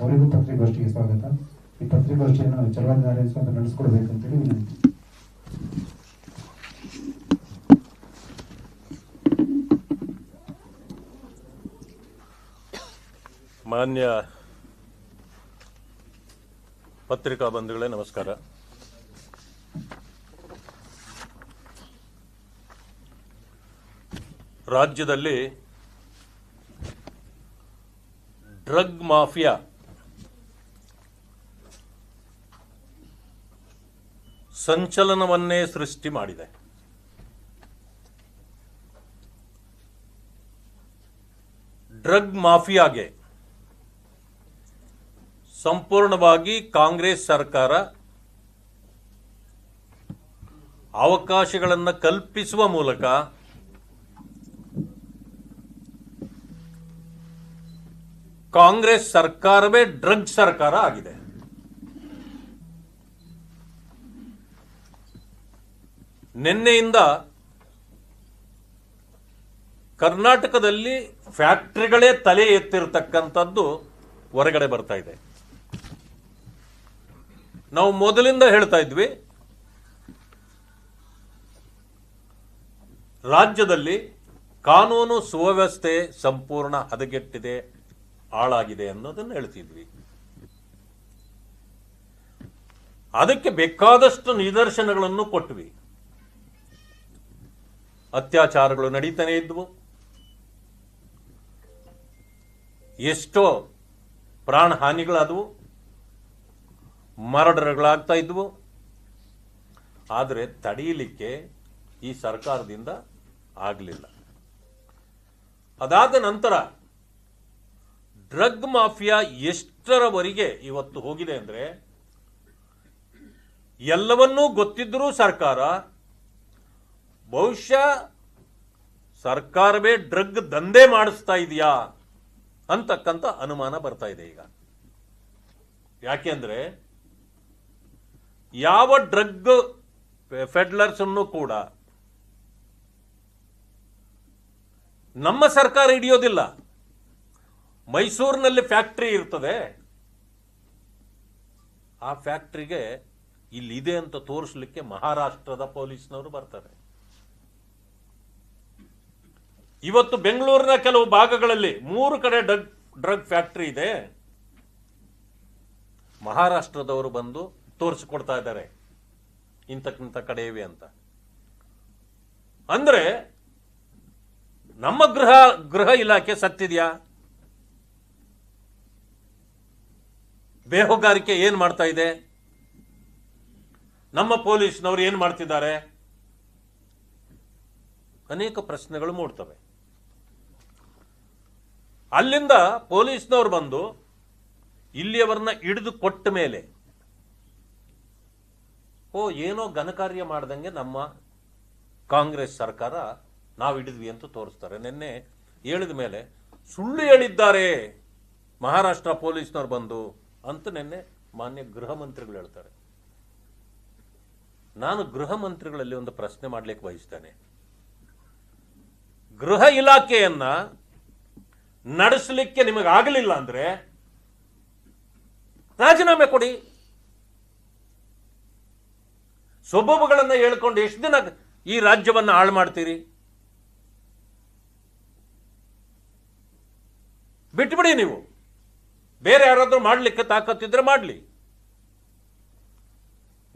ಅವರಿಗೂ ಪತ್ರಿಕಾಗೋಷ್ಠಿಗೆ ಸ್ವಾಗತ. ಈ ಪತ್ರಿಕಾಗೋಷ್ಠಿಯನ್ನು ಜವಾಬ್ದಾರಿಯಿಂದ ನಡೆಸ್ಕೊಡ್ಬೇಕಂತೇಳಿ ವಿನಂತಿ. ಮಾನ್ಯ ಪತ್ರಿಕಾ ಬಂಧುಗಳೇ, ನಮಸ್ಕಾರ. ರಾಜ್ಯದಲ್ಲಿ ಡ್ರಗ್ ಮಾಫಿಯಾ ಸಂಚಲನವನ್ನೇ ಸೃಷ್ಟಿ ಮಾಡಿದೆ. ಡ್ರಗ್ ಮಾಫಿಯಾಗೆ ಸಂಪೂರ್ಣವಾಗಿ ಕಾಂಗ್ರೆಸ್ ಸರ್ಕಾರ ಅವಕಾಶಗಳನ್ನು ಕಲ್ಪಿಸುವ ಮೂಲಕ ಕಾಂಗ್ರೆಸ್ ಸರ್ಕಾರವೇ ಡ್ರಗ್ ಸರ್ಕಾರ ಆಗಿದೆ. ನಿನ್ನೆಯಿಂದ ಕರ್ನಾಟಕದಲ್ಲಿ ಫ್ಯಾಕ್ಟ್ರಿಗಳೇ ತಲೆ ಎತ್ತಿರತಕ್ಕಂಥದ್ದು ಹೊರಗಡೆ ಬರ್ತಾ ಇದೆ. ನಾವು ಮೊದಲಿಂದ ಹೇಳ್ತಾ ಇದ್ವಿ, ರಾಜ್ಯದಲ್ಲಿ ಕಾನೂನು ಸುವ್ಯವಸ್ಥೆ ಸಂಪೂರ್ಣ ಹದಗೆಟ್ಟಿದೆ, ಹಾಳಾಗಿದೆ ಅನ್ನೋದನ್ನು ಹೇಳ್ತಿದ್ವಿ. ಅದಕ್ಕೆ ಬೇಕಾದಷ್ಟು ನಿದರ್ಶನಗಳನ್ನು ಕೊಟ್ವಿ. ಅತ್ಯಾಚಾರಗಳು ನಡೀತಾನೆ ಇದ್ವು. ಎಷ್ಟೋ ಪ್ರಾಣ ಹಾನಿಗಳಾದವು ಮರಡರ್ಗಳಾಗ್ತಾ ಇದ್ವು. ಆದರೆ ತಡೆಯಲಿಕ್ಕೆ ಈ ಸರ್ಕಾರದಿಂದ ಆಗಲಿಲ್ಲ. ಅದಾದ ನಂತರ ಡ್ರಗ್ ಮಾಫಿಯಾ ಎಷ್ಟರವರೆಗೆ ಇವತ್ತು ಹೋಗಿದೆ ಅಂದ್ರೆ ಎಲ್ಲವನ್ನೂ ಗೊತ್ತಿದ್ದರೂ ಸರ್ಕಾರ ಬಹುಶಃ ಸರ್ಕಾರವೇ ಡ್ರಗ್ ದಂಧೆ ಮಾಡಿಸ್ತಾ ಇದೆಯಾ ಅಂತಕ್ಕಂಥ ಅನುಮಾನ ಬರ್ತಾ ಇದೆ ಈಗ. ಯಾಕೆಂದ್ರೆ ಯಾವ ಡ್ರಗ್ ಫೆಡ್ಲರ್ಸ್ ಅನ್ನು ಕೂಡ ನಮ್ಮ ಸರ್ಕಾರ ಹಿಡಿಯೋದಿಲ್ಲ. ಮೈಸೂರಿನಲ್ಲಿ ಫ್ಯಾಕ್ಟರಿ ಇರ್ತದೆ. ಆ ಫ್ಯಾಕ್ಟರಿಗೆ ಇಲ್ಲಿದೆ ಅಂತ ತೋರಿಸ್ಲಿಕ್ಕೆ ಮಹಾರಾಷ್ಟ್ರದ ಪೊಲೀಸ್ನವರು ಬರ್ತಾರೆ. ಇವತ್ತು ಬೆಂಗಳೂರಿನ ಕೆಲವು ಭಾಗಗಳಲ್ಲಿ ಮೂರು ಕಡೆ ಡ್ರಗ್ ಡ್ರಗ್ ಫ್ಯಾಕ್ಟರಿ ಇದೆ. ಮಹಾರಾಷ್ಟ್ರದವರು ಬಂದು ತೋರಿಸಿಕೊಡ್ತಾ ಇದ್ದಾರೆ. ಇಂತಕ್ಕಿಂತ ಕಡೆ ಇವೆ ಅಂತ. ಅಂದ್ರೆ ನಮ್ಮ ಗೃಹ ಗೃಹ ಇಲಾಖೆ ಸತ್ತಿದೆಯಾ? ಬೇಹುಗಾರಿಕೆ ಏನ್ ಮಾಡ್ತಾ ಇದೆ? ನಮ್ಮ ಪೊಲೀಸ್ನವರು ಏನ್ ಮಾಡ್ತಿದ್ದಾರೆ? ಅನೇಕ ಪ್ರಶ್ನೆಗಳು ಮೂಡ್ತವೆ. ಅಲ್ಲಿಂದ ಪೊಲೀಸ್ನವ್ರು ಬಂದು ಇಲ್ಲಿಯವರನ್ನ ಹಿಡಿದು ಕೊಟ್ಟ ಮೇಲೆ, ಓ, ಏನೋ ಘನಕಾರ್ಯ ಮಾಡ್ದಂಗೆ ನಮ್ಮ ಕಾಂಗ್ರೆಸ್ ಸರ್ಕಾರ ನಾವು ಹಿಡಿದ್ವಿ ಅಂತ ತೋರಿಸ್ತಾರೆ. ನಿನ್ನೆ ಹೇಳಿದ ಮೇಲೆ, ಸುಳ್ಳು ಹೇಳಿದ್ದಾರೆ, ಮಹಾರಾಷ್ಟ್ರ ಪೊಲೀಸ್ನವ್ರು ಬಂದು ಅಂತ ನಿನ್ನೆ ಮಾನ್ಯ ಗೃಹ ಮಂತ್ರಿಗಳು ಹೇಳ್ತಾರೆ. ನಾನು ಗೃಹ ಮಂತ್ರಿಗಳಲ್ಲಿ ಒಂದು ಪ್ರಶ್ನೆ ಮಾಡ್ಲಿಕ್ಕೆ ಬಯಸ್ತೇನೆ. ಗೃಹ ಇಲಾಖೆಯನ್ನ ನಡೆಸಲಿಕ್ಕೆ ನಿಮಗಾಗಲಿಲ್ಲ ಅಂದ್ರೆ ರಾಜೀನಾಮೆ ಕೊಡಿ. ಸೊಬಬುಗಳನ್ನ ಹೇಳ್ಕೊಂಡು ಎಷ್ಟು ದಿನ ಈ ರಾಜ್ಯವನ್ನ ಹಾಳು ಮಾಡ್ತೀರಿ? ಬಿಟ್ಬಿಡಿ ನೀವು. ಬೇರೆ ಯಾರಾದರೂ ಮಾಡಲಿಕ್ಕೆ ತಾಕತ್ತಿದ್ರೆ ಮಾಡ್ಲಿ.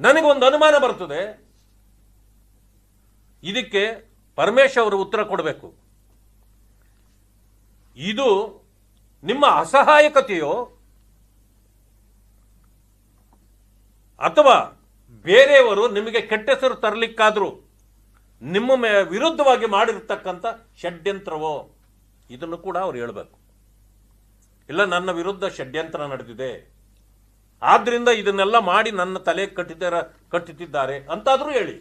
ನನಗೊಂದು ಅನುಮಾನ ಬರ್ತದೆ. ಇದಕ್ಕೆ ಪರಮೇಶ್ ಅವರು ಉತ್ತರ ಕೊಡಬೇಕು. ಇದು ನಿಮ್ಮ ಅಸಹಾಯಕತೆಯೋ, ಅಥವಾ ಬೇರೆಯವರು ನಿಮಗೆ ಕೆಟ್ಟ ಹೆಸರು ತರಲಿಕ್ಕಾದರೂ ನಿಮ್ಮ ಮೇ ವಿರುದ್ಧವಾಗಿ ಮಾಡಿರ್ತಕ್ಕಂಥ ಷಡ್ಯಂತ್ರವೋ, ಇದನ್ನು ಕೂಡ ಅವ್ರು ಹೇಳಬೇಕು. ಇಲ್ಲ, ನನ್ನ ವಿರುದ್ಧ ಷಡ್ಯಂತ್ರ ನಡೆದಿದೆ, ಆದ್ರಿಂದ ಇದನ್ನೆಲ್ಲ ಮಾಡಿ ನನ್ನ ತಲೆ ಕಟ್ಟಿದ ಕಟ್ಟುತ್ತಿದ್ದಾರೆ, ಅಂತಾದರೂ ಹೇಳಿ.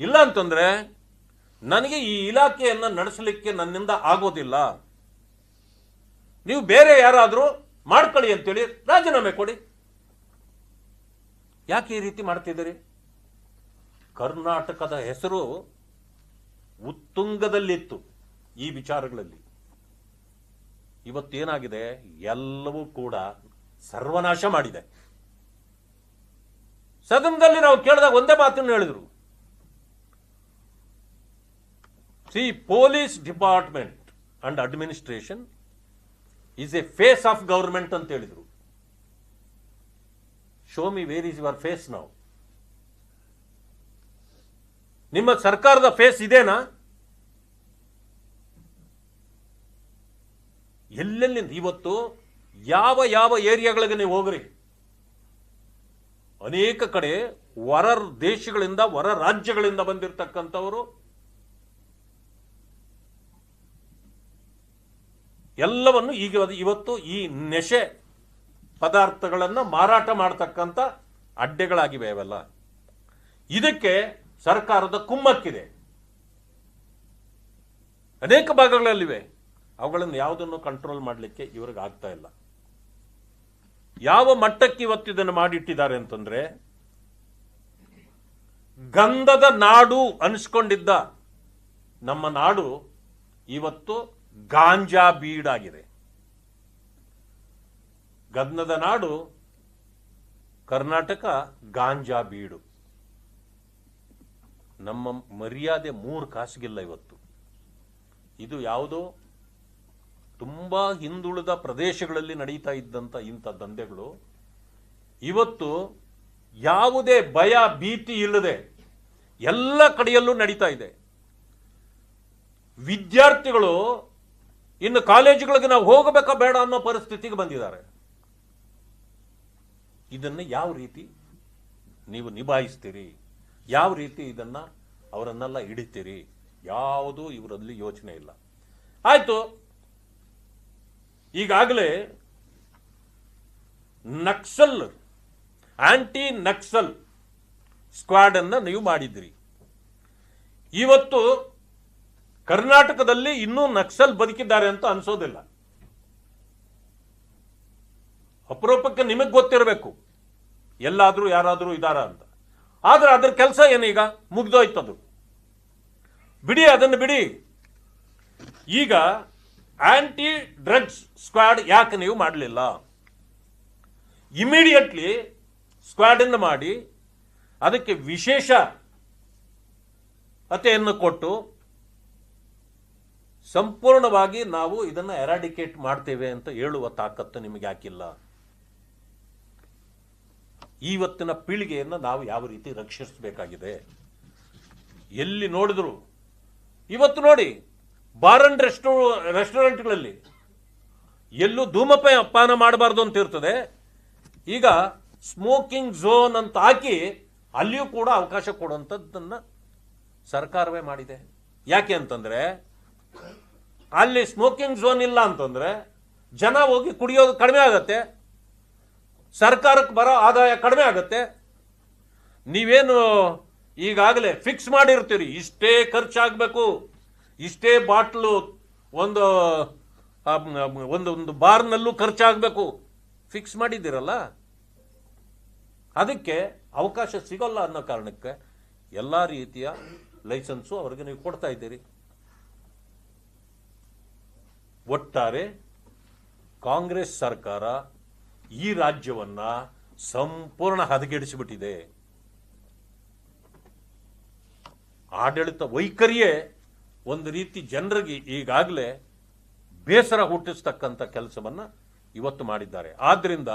ಇಲ್ಲ ಅಂತಂದ್ರೆ ನನಗೆ ಈ ಇಲಾಖೆಯನ್ನು ನಡೆಸಲಿಕ್ಕೆ ನನ್ನಿಂದ ಆಗೋದಿಲ್ಲ. ನೀವು ಬೇರೆ ಯಾರಾದರೂ ಮಾಡ್ಕೊಳ್ಳಿ ಅಂತೇಳಿ ರಾಜೀನಾಮೆ ಕೊಡಿ. ಯಾಕೆ ಈ ರೀತಿ ಮಾಡ್ತಿದ್ದೀರಿ? ಕರ್ನಾಟಕದ ಹೆಸರು ಉತ್ತುಂಗದಲ್ಲಿತ್ತು ಈ ವಿಚಾರಗಳಲ್ಲಿ. ಇವತ್ತೇನಾಗಿದೆ? ಎಲ್ಲವೂ ಕೂಡ ಸರ್ವನಾಶ ಮಾಡಿದೆ. ಸದನದಲ್ಲಿ ನಾವು ಕೇಳಿದಾಗ ಒಂದೇ ಮಾತನ್ನು ಹೇಳಿದ್ರು. See police department and administration is a face of government ಅಂತ ಹೇಳಿದ್ರು. Show me where is your face ನಾವು ನಿಮ್ಮ ಸರ್ಕಾರದ ಫೇಸ್ ಇದೇನಾ? ಎಲ್ಲೆಲ್ಲಿಂದ ಇವತ್ತು ಯಾವ ಯಾವ ಏರಿಯಾಗಳಿಗೆ ನೀವು ಹೋಗ್ರಿ? ಅನೇಕ ಕಡೆ ಹೊರ ದೇಶಗಳಿಂದ ಹೊರ ರಾಜ್ಯಗಳಿಂದ ಬಂದಿರತಕ್ಕಂಥವರು ಎಲ್ಲವನ್ನು ಈಗ ಇವತ್ತು ಈ ನೆಶೆ ಪದಾರ್ಥಗಳನ್ನು ಮಾರಾಟ ಮಾಡತಕ್ಕಂಥ ಅಡ್ಡೆಗಳಾಗಿವೆ ಅವೆಲ್ಲ. ಇದಕ್ಕೆ ಸರ್ಕಾರದ ಕುಮ್ಮಕ್ಕಿದೆ. ಅನೇಕ ಭಾಗಗಳಲ್ಲಿವೆ. ಅವುಗಳನ್ನು ಯಾವುದನ್ನು ಕಂಟ್ರೋಲ್ ಮಾಡಲಿಕ್ಕೆ ಇವ್ರಿಗೆ ಆಗ್ತಾ ಇಲ್ಲ. ಯಾವ ಮಟ್ಟಕ್ಕೆ ಇವತ್ತು ಇದನ್ನು ಮಾಡಿಟ್ಟಿದ್ದಾರೆ ಅಂತಂದ್ರೆ, ಗಂಧದ ನಾಡು ಅನಿಸ್ಕೊಂಡಿದ್ದ ನಮ್ಮ ನಾಡು ಇವತ್ತು ಗಾಂಜಾ ಬೀಡಾಗಿದೆ. ಗದ್ನದ ನಾಡು ಕರ್ನಾಟಕ ಗಾಂಜಾ ಬೀಡು. ನಮ್ಮ ಮರ್ಯಾದೆ ಮೂರು ಖಾಸಗಿಲ್ಲ ಇವತ್ತು. ಇದು ಯಾವುದೋ ತುಂಬ ಹಿಂದುಳಿದ ಪ್ರದೇಶಗಳಲ್ಲಿ ನಡೀತಾ ಇದ್ದಂಥ ಇಂಥ ದಂಧೆಗಳು. ಇವತ್ತು ಯಾವುದೇ ಭಯ, ಭೀತಿ ಇಲ್ಲದೆ ಎಲ್ಲ ಕಡೆಯಲ್ಲೂ ನಡೀತಾ ಇದೆ. ವಿದ್ಯಾರ್ಥಿಗಳು ಇನ್ನು ಕಾಲೇಜುಗಳಿಗೆ ನಾವು ಹೋಗಬೇಕಾ ಬೇಡ ಅನ್ನೋ ಪರಿಸ್ಥಿತಿಗೆ ಬಂದಿದ್ದಾರೆ. ಇದನ್ನು ಯಾವ ರೀತಿ ನೀವು ನಿಭಾಯಿಸ್ತೀರಿ? ಯಾವ ರೀತಿ ಇದನ್ನ ಅವರನ್ನೆಲ್ಲ ಹಿಡಿತೀರಿ? ಯಾವುದೂ ಇವರಲ್ಲಿ ಯೋಚನೆ ಇಲ್ಲ. ಆಯಿತು. ಈಗಾಗಲೇ ನಕ್ಸಲ್ ಆಂಟಿ ನಕ್ಸಲ್ ಸ್ಕ್ವಾಡನ್ನು ನೀವು ಮಾಡಿದ್ರಿ. ಇವತ್ತು ಕರ್ನಾಟಕದಲ್ಲಿ ಇನ್ನೂ ನಕ್ಸಲ್ ಬದುಕಿದ್ದಾರೆ ಅಂತ ಅನ್ಸೋದಿಲ್ಲ. ಅಪರೂಪಕ್ಕೆ ನಿಮಗೆ ಗೊತ್ತಿರಬೇಕು. ಎಲ್ಲಾದರೂ ಯಾರಾದರೂ ಇದಾರ ಅಂತ. ಆದರೆ ಅದರ ಕೆಲಸ ಏನೀಗ? ಮುಗ್ದೋಯ್ತದು. ಬಿಡಿ, ಅದನ್ನು ಬಿಡಿ. ಈಗ ಆಂಟಿ ಡ್ರಗ್ಸ್ ಸ್ಕ್ವಾಡ್ ಯಾಕೆ ನೀವು ಮಾಡಲಿಲ್ಲ? ಇಮಿಡಿಯೇಟ್ಲಿ ಸ್ಕ್ವಾಡನ್ನು ಮಾಡಿ, ಅದಕ್ಕೆ ವಿಶೇಷ ಅತೆಯನ್ನು ಕೊಟ್ಟು ಸಂಪೂರ್ಣವಾಗಿ ನಾವು ಇದನ್ನು ಎರಾಡಿಕೇಟ್ ಮಾಡ್ತೇವೆ ಅಂತ ಹೇಳುವ ತಾಕತ್ತು ನಿಮಗೆ ಯಾಕಿಲ್ಲ? ಇವತ್ತಿನ ಪೀಳಿಗೆಯನ್ನು ನಾವು ಯಾವ ರೀತಿ ರಕ್ಷಿಸಬೇಕಾಗಿದೆ? ಎಲ್ಲಿ ನೋಡಿದ್ರು? ಇವತ್ತು ನೋಡಿ ಬಾರ್ ಅಂಡ್ ರೆಸ್ಟೋ, ರೆಸ್ಟೋರೆಂಟ್ಗಳಲ್ಲಿ ಎಲ್ಲೂ ಧೂಮಪಾನ ಪಾನ ಮಾಡಬಾರ್ದು ಅಂತ ಇರ್ತದೆ. ಈಗ ಸ್ಮೋಕಿಂಗ್ ಝೋನ್ ಅಂತ ಹಾಕಿ ಅಲ್ಲಿಯೂ ಕೂಡ ಅವಕಾಶ ಕೊಡುವಂಥದ್ದನ್ನು ಸರ್ಕಾರವೇ ಮಾಡಿದೆ. ಯಾಕೆ ಅಂತಂದ್ರೆ ಅಲ್ಲಿ ಸ್ಮೋಕಿಂಗ್ ಝೋನ್ ಇಲ್ಲ ಅಂತಂದ್ರೆ ಜನ ಹೋಗಿ ಕುಡಿಯೋದು ಕಡಿಮೆ ಆಗತ್ತೆ, ಸರ್ಕಾರಕ್ಕೆ ಬರೋ ಆದಾಯ ಕಡಿಮೆ ಆಗತ್ತೆ. ನೀವೇನು ಈಗಾಗಲೇ ಫಿಕ್ಸ್ ಮಾಡಿರ್ತೀರಿ, ಇಷ್ಟೇ ಖರ್ಚಾಗಬೇಕು, ಇಷ್ಟೇ ಬಾಟ್ಲು ಒಂದು ಒಂದು ಬಾರ್ನಲ್ಲೂ ಖರ್ಚಾಗಬೇಕು. ಫಿಕ್ಸ್ ಮಾಡಿದ್ದೀರಲ್ಲ? ಅದಕ್ಕೆ ಅವಕಾಶ ಸಿಗೋಲ್ಲ ಅನ್ನೋ ಕಾರಣಕ್ಕೆ ಎಲ್ಲ ರೀತಿಯ ಲೈಸೆನ್ಸು ಅವ್ರಿಗೆ ನೀವು ಕೊಡ್ತಾ ಇದ್ದೀರಿ. ಒಟ್ಟಾರೆ ಕಾಂಗ್ರೆಸ್ ಸರ್ಕಾರ ಈ ರಾಜ್ಯವನ್ನ ಸಂಪೂರ್ಣ ಹದಗೆಡಿಸಿಬಿಟ್ಟಿದೆ. ಆಡಳಿತ ವೈಖರಿಯೇ ಒಂದು ರೀತಿ ಜನರಿಗೆ ಈಗಾಗಲೇ ಬೇಸರ ಹುಟ್ಟಿಸ್ತಕ್ಕಂಥ ಕೆಲಸವನ್ನ ಇವತ್ತು ಮಾಡಿದ್ದಾರೆ. ಆದ್ದರಿಂದ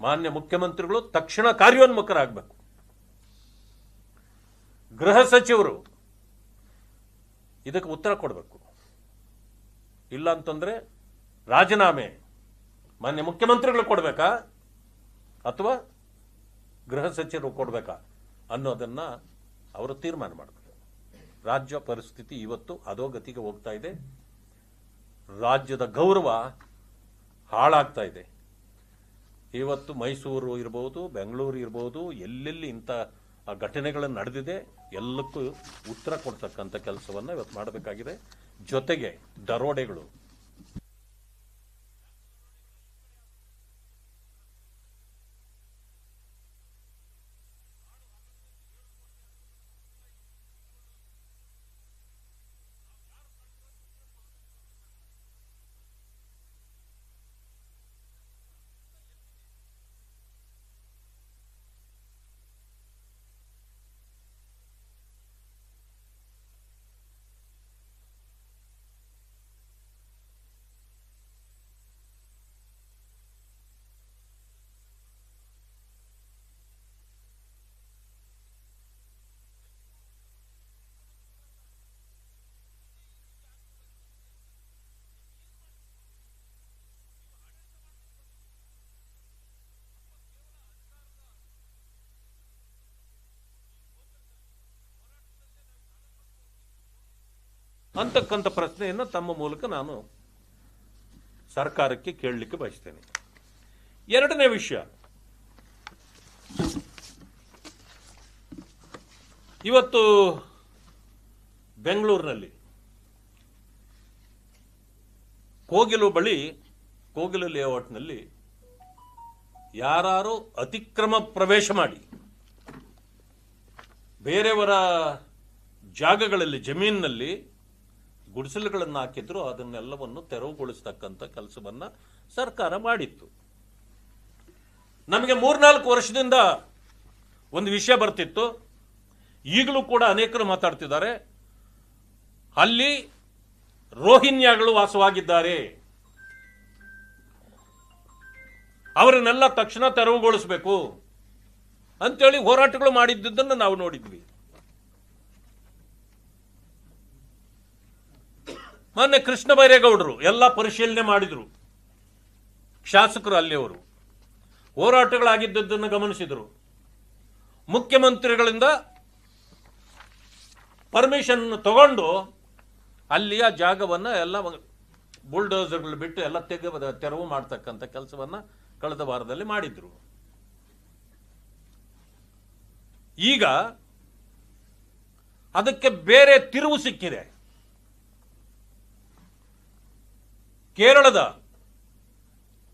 ಮಾನ್ಯ ಮುಖ್ಯಮಂತ್ರಿಗಳು ತಕ್ಷಣ ಕಾರ್ಯೋನ್ಮುಖರಾಗಬೇಕು. ಗೃಹ ಸಚಿವರು ಇದಕ್ಕೆ ಉತ್ತರ ಕೊಡಬೇಕು. ಇಲ್ಲ ಅಂತಂದ್ರೆ ರಾಜೀನಾಮೆ. ಮಾನ್ಯ ಮುಖ್ಯಮಂತ್ರಿಗಳು ಕೊಡಬೇಕಾ? ಅಥವಾ ಗೃಹ ಸಚಿವರು ಕೊಡಬೇಕಾ? ಅನ್ನೋದನ್ನ ಅವರು ತೀರ್ಮಾನ ಮಾಡಬೇಕು ರಾಜ್ಯ ಪರಿಸ್ಥಿತಿ ಇವತ್ತು ಅಧೋಗತಿಗೆ ಹೋಗ್ತಾ ಇದೆ. ರಾಜ್ಯದ ಗೌರವ ಹಾಳಾಗ್ತಾ ಇದೆ. ಇವತ್ತು ಮೈಸೂರು ಇರ್ಬೋದು, ಬೆಂಗಳೂರು ಇರ್ಬೋದು, ಎಲ್ಲೆಲ್ಲಿ ಇಂಥ ಘಟನೆಗಳು ನಡೆದಿದೆ, ಎಲ್ಲಕ್ಕೂ ಉತ್ತರ ಕೊಡ್ತಕ್ಕಂಥ ಕೆಲಸವನ್ನು ಇವತ್ತು ಮಾಡಬೇಕಾಗಿದೆ. ಜೊತೆಗೆ ದರೋಡೆಗಳು ಅಂತಕ್ಕಂಥ ಪ್ರಶ್ನೆಯನ್ನು ತಮ್ಮ ಮೂಲಕ ನಾನು ಸರ್ಕಾರಕ್ಕೆ ಕೇಳಲಿಕ್ಕೆ ಬಯಸ್ತೇನೆ. ಎರಡನೇ ವಿಷಯ. ಇವತ್ತು ಬೆಂಗಳೂರಿನಲ್ಲಿ ಕೋಗಿಲು ಬಳಿ, ಕೋಗಿಲು ಲೇಔಟ್ನಲ್ಲಿ ಯಾರು ಅತಿಕ್ರಮ ಪ್ರವೇಶ ಮಾಡಿ, ಬೇರೆಯವರ ಜಾಗಗಳಲ್ಲಿ, ಜಮೀನಿನಲ್ಲಿ ಗುಡಿಸಲುಗಳನ್ನು ಹಾಕಿದ್ರು ಅದನ್ನೆಲ್ಲವನ್ನು ತೆರವುಗೊಳಿಸ್ತಕ್ಕಂಥ ಕೆಲಸವನ್ನ ಸರ್ಕಾರ ಮಾಡಿತ್ತು. ನಮಗೆ ಮೂರ್ನಾಲ್ಕು ವರ್ಷದಿಂದ ಒಂದು ವಿಷಯ ಬರ್ತಿತ್ತು. ಈಗಲೂ ಕೂಡ ಅನೇಕರು ಮಾತಾಡ್ತಿದ್ದಾರೆ. ಅಲ್ಲಿ ರೋಹಿನ್ಯಾಗಳು ವಾಸವಾಗಿದ್ದಾರೆ. ಅವರನ್ನೆಲ್ಲ ತಕ್ಷಣ ತೆರವುಗೊಳಿಸಬೇಕು ಅಂತೇಳಿ ಹೋರಾಟಗಳು ಮಾಡಿದ್ದನ್ನು ನಾವು ನೋಡಿದ್ವಿ. ಮೊನ್ನೆ ಕೃಷ್ಣ ಬೈರೇಗೌಡರು ಎಲ್ಲ ಪರಿಶೀಲನೆ ಮಾಡಿದ್ರು. ಶಾಸಕರು ಅಲ್ಲಿಯವರು ಹೋರಾಟಗಳಾಗಿದ್ದದ್ದನ್ನು ಗಮನಿಸಿದರು. ಮುಖ್ಯಮಂತ್ರಿಗಳಿಂದ ಪರ್ಮಿಷನ್ ತಗೊಂಡು ಅಲ್ಲಿಯ ಜಾಗವನ್ನು ಎಲ್ಲ ಬುಲ್ಡೋಸರ್ಗಳು ಬಿಟ್ಟು ಎಲ್ಲ ತೆಗೆ ತೆರವು ಮಾಡ್ತಕ್ಕಂಥ ಕೆಲಸವನ್ನ ಕಳೆದ ವಾರದಲ್ಲಿ ಮಾಡಿದ್ರು. ಈಗ ಅದಕ್ಕೆ ಬೇರೆ ತಿರುವು ಸಿಕ್ಕಿದೆ. ಕೇರಳದ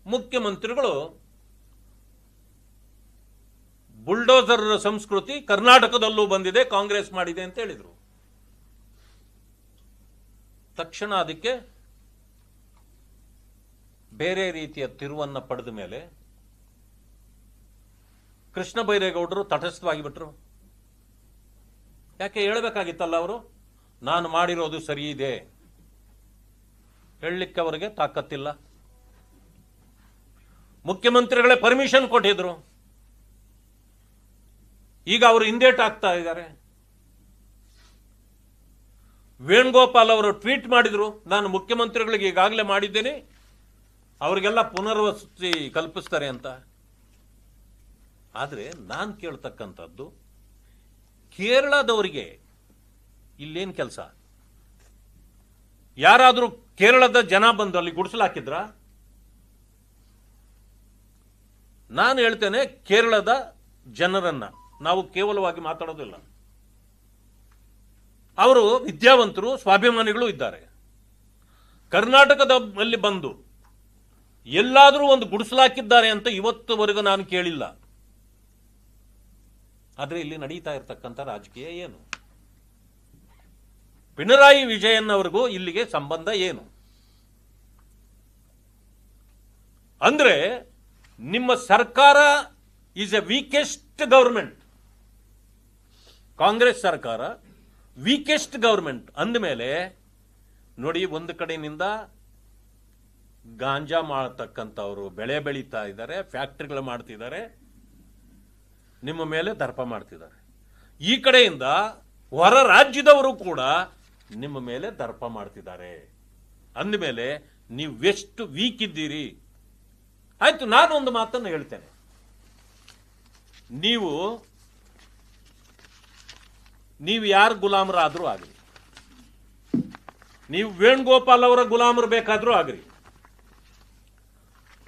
ಮುಖ್ಯಮಂತ್ರಿಗಳು ಬುಲ್ಡೋಸರ್ ಸಂಸ್ಕೃತಿ ಕರ್ನಾಟಕದಲ್ಲೂ ಬಂದಿದೆ, ಕಾಂಗ್ರೆಸ್ ಮಾಡಿದೆ ಅಂತ ಹೇಳಿದರು. ತಕ್ಷಣ ಅದಕ್ಕೆ ಬೇರೆ ರೀತಿಯ ತಿರುವನ್ನು ಪಡೆದ ಮೇಲೆ ಕೃಷ್ಣ ಬೈರೇಗೌಡರು ತಟಸ್ಥವಾಗಿ ಬಿಟ್ಟರು ಯಾಕೆ ಹೇಳಬೇಕಾಗಿತ್ತಲ್ಲ ಅವರು? ನಾನು ಮಾಡಿರೋದು ಸರಿ ಇದೆ. ಹೇಳಲಿಕ್ಕೆ ಅವರಿಗೆ ತಾಕತ್ತಿಲ್ಲ. ಮುಖ್ಯಮಂತ್ರಿಗಳೇ ಪರ್ಮಿಷನ್ ಕೊಟ್ಟಿದ್ರು. ಈಗ ಅವರು ಹಿಂದೇಟ್ ಆಗ್ತಾ ಇದ್ದಾರೆ. ವೇಣುಗೋಪಾಲ್ ಅವರು ಟ್ವೀಟ್ ಮಾಡಿದ್ರು. ನಾನು ಮುಖ್ಯಮಂತ್ರಿಗಳಿಗೆ ಈಗಾಗಲೇ ಮಾಡಿದ್ದೇನೆ. ಅವರಿಗೆಲ್ಲ ಪುನರ್ವಸತಿ ಕಲ್ಪಿಸ್ತಾರೆ ಅಂತ. ಆದರೆ ನಾನು ಕೇಳ್ತಕ್ಕಂಥದ್ದು, ಕೇರಳದವರಿಗೆ ಇಲ್ಲೇನು ಕೆಲಸ? ಯಾರಾದರೂ ಕೇರಳದ ಜನ ಬಂದು ಅಲ್ಲಿ ಗುಡಿಸಲು ಹಾಕಿದ್ರ? ನಾನು ಹೇಳ್ತೇನೆ ಕೇರಳದ ಜನರನ್ನ. ನಾವು ಕೇವಲವಾಗಿ ಮಾತಾಡೋದಿಲ್ಲ ಅವರು ವಿದ್ಯಾವಂತರು, ಸ್ವಾಭಿಮಾನಿಗಳು ಇದ್ದಾರೆ. ಕರ್ನಾಟಕದ ಅಲ್ಲಿ ಬಂದು ಎಲ್ಲಾದರೂ ಒಂದು ಗುಡಿಸಲಾಕಿದ್ದಾರೆ ಅಂತ ಇವತ್ತುವರೆಗೂ ನಾನು ಕೇಳಿಲ್ಲ. ಆದರೆ ಇಲ್ಲಿ ನಡೀತಾ ಇರತಕ್ಕಂಥ ರಾಜಕೀಯ ಏನು? ಪಿಣರಾಯಿ ವಿಜಯನ್ ಅವರಿಗೂ ಇಲ್ಲಿಗೆ ಸಂಬಂಧ ಏನು? ಅಂದ್ರೆ ನಿಮ್ಮ ಸರ್ಕಾರ is a weakest government Congress ಸರ್ಕಾರ ವೀಕೆಸ್ಟ್ ಗವರ್ಮೆಂಟ್ ಅಂದಮೇಲೆ ನೋಡಿ ಒಂದು ಕಡೆಯಿಂದ ಗಾಂಜಾ ಮಾಡತಕ್ಕಂಥವ್ರು ಬೆಳೆ ಬೆಳೀತಾ ಇದ್ದಾರೆ, ಫ್ಯಾಕ್ಟ್ರಿಗಳು ಮಾಡ್ತಿದ್ದಾರೆ, ನಿಮ್ಮ ಮೇಲೆ ದರ್ಪ ಮಾಡ್ತಿದ್ದಾರೆ. ಈ ಕಡೆಯಿಂದ ಹೊರ ರಾಜ್ಯದವರು ಕೂಡ ನಿಮ್ಮ ಮೇಲೆ ದರ್ಪ ಮಾಡ್ತಿದ್ದಾರೆ. ಅಂದಮೇಲೆ ನೀವು ಎಷ್ಟು ವೀಕ್ ಇದ್ದೀರಿ? ಆಯ್ತು, ನಾನು ಒಂದು ಮಾತನ್ನು ಹೇಳ್ತೇನೆ. ನೀವು ನೀವು ಯಾರು ಗುಲಾಮರಾದರೂ ಆಗಲಿ ನೀವು ವೇಣುಗೋಪಾಲ್ ಅವರ ಗುಲಾಮರು ಬೇಕಾದರೂ ಆಗ್ರಿ.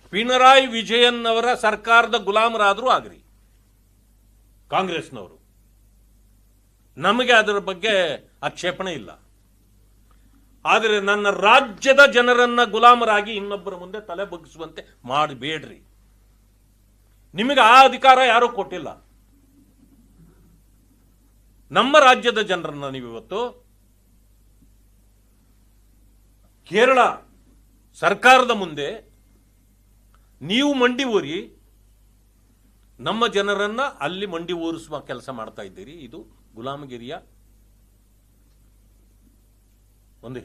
ಪಿಣರಾಯಿ ವಿಜಯನ್ ಅವರ ಸರ್ಕಾರದ ಗುಲಾಮರಾದರೂ ಆಗ್ರಿ. ಕಾಂಗ್ರೆಸ್ನವರು. ನಮಗೆ ಅದರ ಬಗ್ಗೆ ಆಕ್ಷೇಪಣೆ ಇಲ್ಲ. ಆದರೆ ನನ್ನ ರಾಜ್ಯದ ಜನರನ್ನ ಗುಲಾಮರಾಗಿ ಇನ್ನೊಬ್ಬರ ಮುಂದೆ ತಲೆ ಬಗ್ಗಿಸುವಂತೆ ಮಾಡಬೇಡ್ರಿ. ನಿಮಗೆ ಆ ಅಧಿಕಾರ ಯಾರೂ ಕೊಟ್ಟಿಲ್ಲ. ನಮ್ಮ ರಾಜ್ಯದ ಜನರನ್ನ ನೀವಿವತ್ತು ಕೇರಳ ಸರ್ಕಾರದ ಮುಂದೆ ನೀವು ಮಂಡಿ ಊರಿ ನಮ್ಮ ಜನರನ್ನ ಅಲ್ಲಿ ಮಂಡಿ ಊರಿಸುವ ಕೆಲಸ ಮಾಡ್ತಾ ಇದ್ದೀರಿ. ಇದು ಗುಲಾಮಗಿರಿಯ ಒಂದು